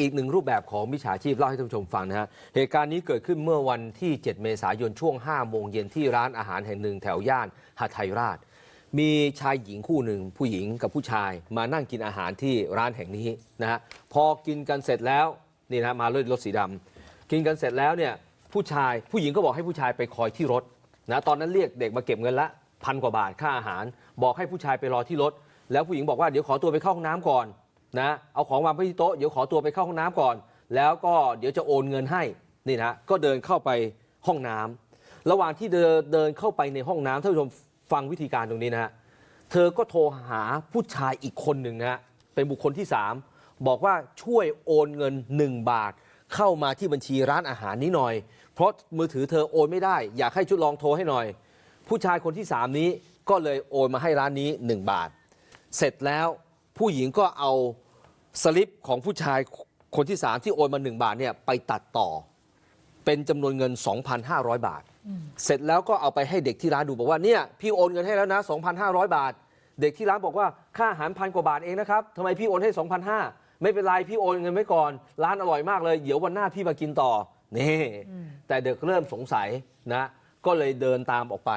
อีกหนึ่งรูปแบบของมิจฉาชีพเล่าให้ท่านผู้ชมฟังนะฮะ เหตุการณ์นี้เกิดขึ้นเมื่อวันที่ 7 เมษายนช่วง 5 โมงเย็นที่ร้านอาหารแห่งหนึ่งแถวย่านหาไทยราช มีชายหญิงคู่หนึ่ง ผู้หญิงกับผู้ชายมานั่งกินอาหารที่ร้านแห่งนี้นะฮะ พอกินกันเสร็จแล้วนี่นะมาด้วยรถสีดำกินกันเสร็จแล้วเนี่ยผู้ชายผู้หญิงก็บอกให้ผู้ชายไปคอยที่รถนะตอนนั้นเรียกเด็กมาเก็บเงินละพันกว่าบาทค่าอาหาร บอกให้ผู้ชายไปรอที่รถแล้วผู้หญิงบอกว่าเดี๋ยวขอตัวไปเข้าห้องน้ำก่อน นะเอาของวางไว้ที่โต๊ะเดี๋ยวขอตัวไปเข้าห้องน้ำก่อน แล้วก็เดี๋ยวจะโอนเงินให้นี่นะก็เดินเข้าไปห้องน้ำระหว่างที่เดินเดินเข้าไปในห้องน้ำท่านผู้ชมฟังวิธีการตรงนี้นะฮะเธอก็โทรหาผู้ชายอีกคนหนึ่งนะฮะเป็นบุคคลที่ 3 บอกว่าช่วยโอนเงิน 1 บาท เข้ามาที่บัญชีร้านอาหารนี้หน่อย เพราะมือถือเธอโอนไม่ได้ อยากให้ชุดลองโทรให้หน่อย ผู้ชายคนที่ 3 นี้ก็เลยโอนมาให้ร้านนี้ 1 บาท เสร็จแล้ว ผู้หญิงก็เอาสลิปของผู้ชายคนที่3ที่โอนมา 1 บาทเนี่ยไปตัดต่อ เป็นจำนวนเงิน 2,500 บาท เสร็จแล้วก็เอาไปให้เด็กที่ร้านดูบอกว่าเนี่ยพี่โอนเงินให้แล้วนะ 2,500 บาท เด็กที่ร้านบอกว่าค่าอาหารพันกว่าบาทเองนะครับทำไมพี่โอนให้ 2,500 ไม่เป็นไรพี่โอนเงินไว้ก่อน ร้านอร่อยมากเลย เดี๋ยววันหน้าพี่มากินต่อนี่แต่เด็กเริ่มสงสัยนะก็เลยเดินตามออกไป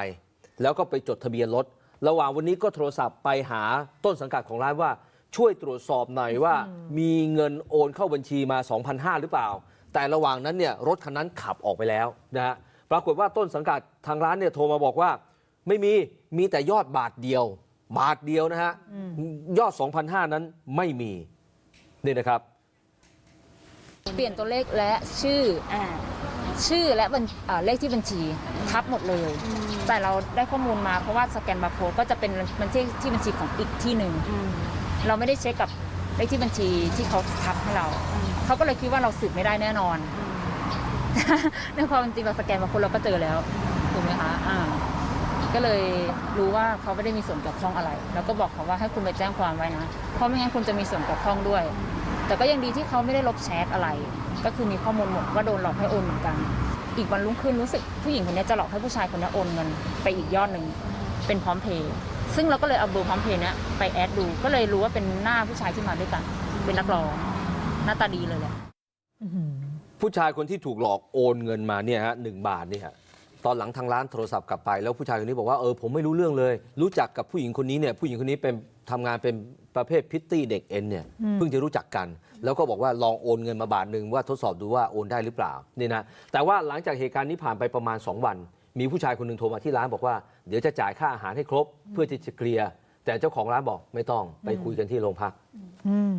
แล้วก็ไปจดทะเบียนรถระหว่างวันนี้ก็โทรศัพท์ไปหาต้นสังกัดของร้านว่า ช่วยตรวจสอบหน่อยว่า มีเงินโอนเข้าบัญชีมา 2,500 หรือเปล่า แต่ระหว่างนั้นเนี่ยรถคันนั้นขับออกไปแล้วนะฮะปรากฏว่าต้นสังกัดทางร้านเนี่ยโทรมาบอกว่า ไม่มีมีแต่ยอดบาทเดียว บาทเดียวนะฮะยอด 2,500 นั้นไม่มีนี่นะครับ เปลี่ยนตัวเลขและชื่ออ่าชื่อและบัญอ่าเลขที่บัญชีทับหมดเลย แต่เราได้ข้อมูลมาเพราะว่าสแกนบาร์โค้ดก็จะเป็นบัญชีที่บัญชีของอีกที่หนึ่งอืม เราไม่ได้เช็คกับเลขที่บัญชีที่เขาทับให้เราอืมเขาก็เลยคิดว่าเราสืบไม่ได้แน่นอนในความเป็นจริงเราสแกนบาร์โค้ดเราก็เจอแล้วถูกไหมคะอ่าก็เลยรู้ว่าเขาไม่ได้มีส่วนเกี่ยวข้องอะไร แล้วก็บอกเขาว่าให้คุณไปแจ้งความไว้นะ เพราะไม่งั้นคุณจะมีส่วนเกี่ยวข้องด้วย แต่ก็ยังดีที่เขาไม่ได้ลบแชทอะไร ก็คือมีข้อมูลหมดว่าโดนหลอกให้โอนเหมือนกัน อีกวันรุ่งขึ้นรู้สึกผู้หญิงคนนี้จะหลอกให้ผู้ชายคนนี้โอนเงิน ไปอีกยอดหนึ่งเป็นพร้อมเพย์ ซึ่งเราก็เลยเอาเบอร์พร้อมเพย์เนี้ยไปแอดดู ก็เลยรู้ว่าเป็นหน้าผู้ชายที่มาด้วยกัน เป็นนักร้อง หน้าตาดีเลยแหละผู้ชายคนที่ถูกหลอกโอนเงินมาเนี่ยฮะหนึ่งบาทเนี่ยฮะตอนหลังทางร้านโทรศัพท์กลับไปแล้วผู้ชายคนนี้บอกว่าเออผมไม่รู้เรื่องเลย รู้จักกับผู้หญิงคนนี้เนี่ยผู้หญิงคนนี้เป็นทำงานเป็นประเภทพิตตี้เด็กเอ็นเนี่ยเพิ่งจะรู้จักกัน แล้วก็บอกว่าลองโอนเงินมาบาทหนึ่งว่าทดสอบดูว่าโอนได้หรือเปล่านี่นะแต่ว่าหลังจากเหตุการณ์นี้ผ่านไปประมาณ 2 วัน มีผู้ชายคนหนึ่งโทรมาที่ร้านบอกว่าเดี๋ยวจะจ่ายค่าอาหารให้ครบ เพื่อที่จะเคลียร์แต่เจ้าของร้านบอกไม่ต้องไปคุยกันที่โรงพัก อืม